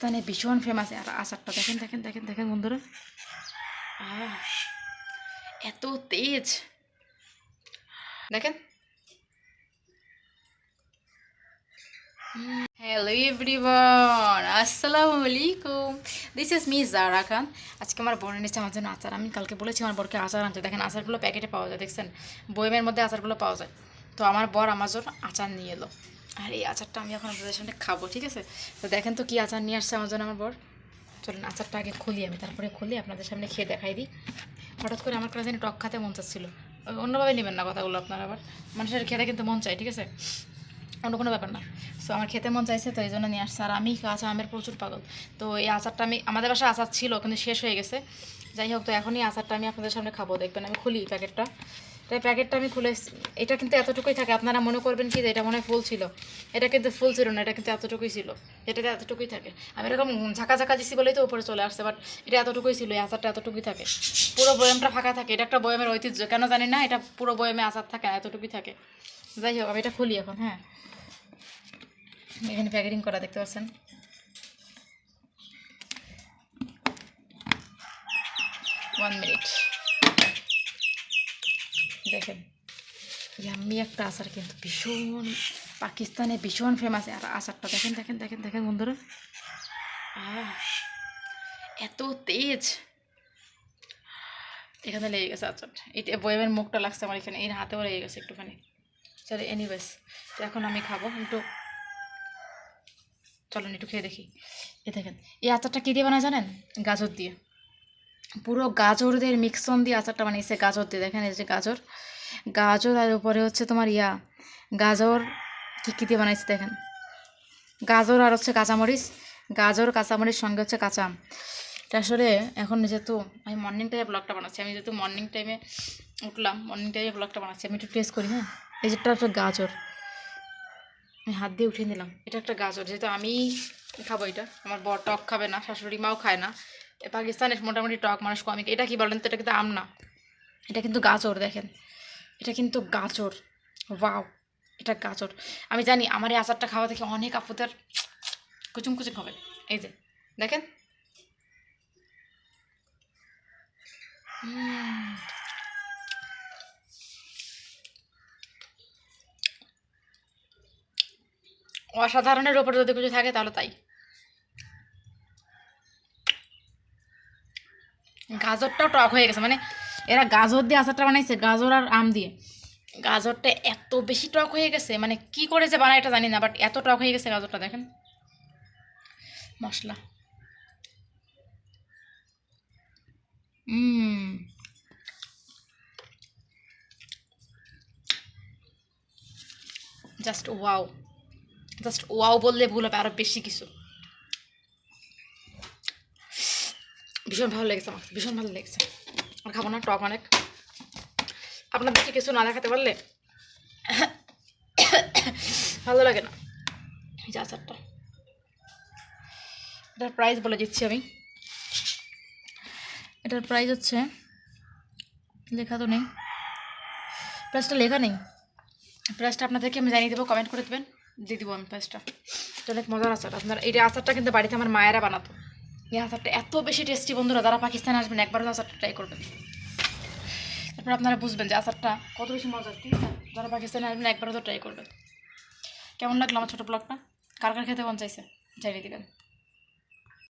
পাকিস্তানে ভীষণ ফেমাস আর আচারটা দেখেন দেখেন দেখেন দেখেন বন্ধুরা। এত তেজ। দেখেন। হ্যালো এভরিওয়ান আসসালামু আলাইকুম। This is me Zara Khan আজকে আমার বোন এনেছে আমার জন্য আচার। আমি কালকে বলেছি আমার বরকে আচার আনতে। দেখেন, আচারগুলো প্যাকেটে পাওয়া যায়, দেখছেন? বইমের মধ্যে আচারগুলো পাওয়া যায়। তো আমার বর আমার জন্য আচার নিয়ে এলো। আর, এই আচারটা আমি এখন আপনাদের সামনে খাব, ঠিক আছে? তো দেখেন তো কি আচার নিয়ে আসছে আমার জন্য আমার বর। চলুন, আচারটা আগে খুলি আমি, তারপরে খুলি, আপনাদের সামনে খেয়ে দেখাই দিই। হঠাৎ করে আমার কাছে জানি টক খাতে মন চাচ্ছিল। অন্যভাবে নেবেন না কথাগুলো আপনারা আবার। মানুষের খেতে কিন্তু মন চাই ঠিক আছে? অন্য কোনো ব্যাপার না। সো আমার খেতে মন চাইছে, তো এই জন্য নিয়ে আসছে। আর আমি কাঁচা আমের প্রচুর পাগল। তো এই আচারটা আমি, আমাদের বাসায় আচার ছিল, কিন্তু শেষ হয়ে গেছে। যাই হোক, তো এখনই আচারটা আমি আপনাদের সামনে খাব। দেখবেন, আমি খুলি প্যাকেটটা। তাই প্যাকেটটা আমি খুলে এটা কিন্তু এতটুকুই থাকে। আপনারা মনে করবেন কি এটা মনে ফুল ছিল? এটা কিন্তু ফুল ছিল না, এটা কিন্তু এতটুকুই ছিল। এটাতে এতটুকুই থাকে। আমি এরকম ঝাঁকা ঝাঁকা দিছি বলেই তো উপরে চলে আসছে বাট এটা এতটুকুই ছিল, এই আচারটা এতটুকুই থাকে। পুরো বয়ামটা ফাঁকা থাকে। এটা একটা বয়ামের ঐতিহ্য। কেন জানি না, এটা পুরো বয়ামে আচার থাকে না এতটুকুই থাকে। যাই হোক, আমি এটা খুলি এখন হ্যাঁ। এখানে প্যাকেটিং করা দেখতে পাচ্ছেন। ওয়ান মিনিট দেখেন, ইয়াম্মি একটা আচার কিন্তু ভীষণ, পাকিস্তানে ভীষণ ফেমাস আর আচারটা। দেখেন দেখেন দেখেন দেখেন বন্ধুরা। এত তেজ। এখানে লেগে গেছে আচারটা এটা বয়েমের মুখটা লাগছে আমার এখানে, এর হাতেও লেগে গেছে একটুখানি। চলো এনিওয়েজ তো এখন আমি খাব একটু। চলেন, একটু খেয়ে দেখি। এ দেখেন, এই আচারটা কী দিয়ে বানায় জানেন? গাজর দিয়ে। পুরো গাজরদের মিক্সন দিয়ে আচারটা বানিয়েছে, গাজর দিয়ে। দেখেন এই যে গাজর। গাজর আর উপরে হচ্ছে তোমার ইয়া, গাজর কী কী দিয়ে বানাইছে দেখেন। গাজর আর হচ্ছে কাঁচামরিচ। গাজর, কাঁচামরিচ, সঙ্গে হচ্ছে কাঁচা এটা আসলে এখন যেহেতু আমি মর্নিং টাইমে ব্লগটা বানাচ্ছি, আমি যেহেতু মর্নিং টাইমে উঠলাম মর্নিং টাইমে ব্লগটা বানাচ্ছি, আমি একটু টেস্ট করি হ্যাঁ? এই যেটা হচ্ছে গাজর। আমি হাত দিয়ে উঠিয়ে নিলাম। এটা একটা গাজর, যেহেতু আমি খাব এটা। আমার বর টক খাবে না, শাশুড়ি মাও খায় না। পাকিস্তানের মোটামুটি টক মানুষ কমই এটা কি বলেন তো? এটা কিন্তু আম না। এটা কিন্তু গাজর, দেখেন। এটা কিন্তু গাজর। ওয়াও, এটা গাজর। আমি জানি আমার এই আচারটা খাওয়া থেকে অনেক আপুদের কুচুম কুচুম হবে। এই যে, দেখেন। অসাধারণের ওপরে যদি কিছু থাকে তাহলে তাই। গাজরটাও টক হয়ে গেছে মানে এরা গাজর দিয়ে আচারটা বানাইছে, গাজর আর আম দিয়ে। গাজরটা এত বেশি টক হয়ে গেছে মানে কি করে যে বানায় এটা জানি না বাট এত টক হয়ে গেছে গাজরটা, দেখেন। মশলা। জাস্ট ওয়াও জাস্ট ওয়াও বললে ভুল হবে আরও বেশি কিছু। ভীষণ ভালো লেগেছে আমার, ভীষণ ভালো লেগেছে। আর খাব না, টক অনেক। আপনাদেরকে কিছু না দেখাতে পারলে ভালো লাগে না। এই যে আচারটা। এটার প্রাইস বলে দিচ্ছি আমি। এটার প্রাইস হচ্ছে, লেখা তো নেই। প্রাইসটা লেখা নেই। প্রাইসটা আপনাদেরকে আমি জানিয়ে দেবো কমেন্ট করে দেবেন। দিয়ে দেবো আমি প্রাইসটা এটা অনেক মজার আচার। আপনার, এই আচারটা কিন্তু বাড়িতে আমার মায়েরা বানাতো। এই আচারটা এত বেশি টেস্টি বন্ধুরা, যারা পাকিস্তানে আসবেন একবার আচারটা ট্রাই করবেন। তারপর আপনারা বুঝবেন যে আচারটা কত বেশি মজার, ঠিক আছে? যারা পাকিস্তানে আসবেন একবার তো ট্রাই করবেন। কেমন লাগল আমার ছোটো ব্লগটা কার কার খেতে মন চাইছে? জানিয়ে দেবেন।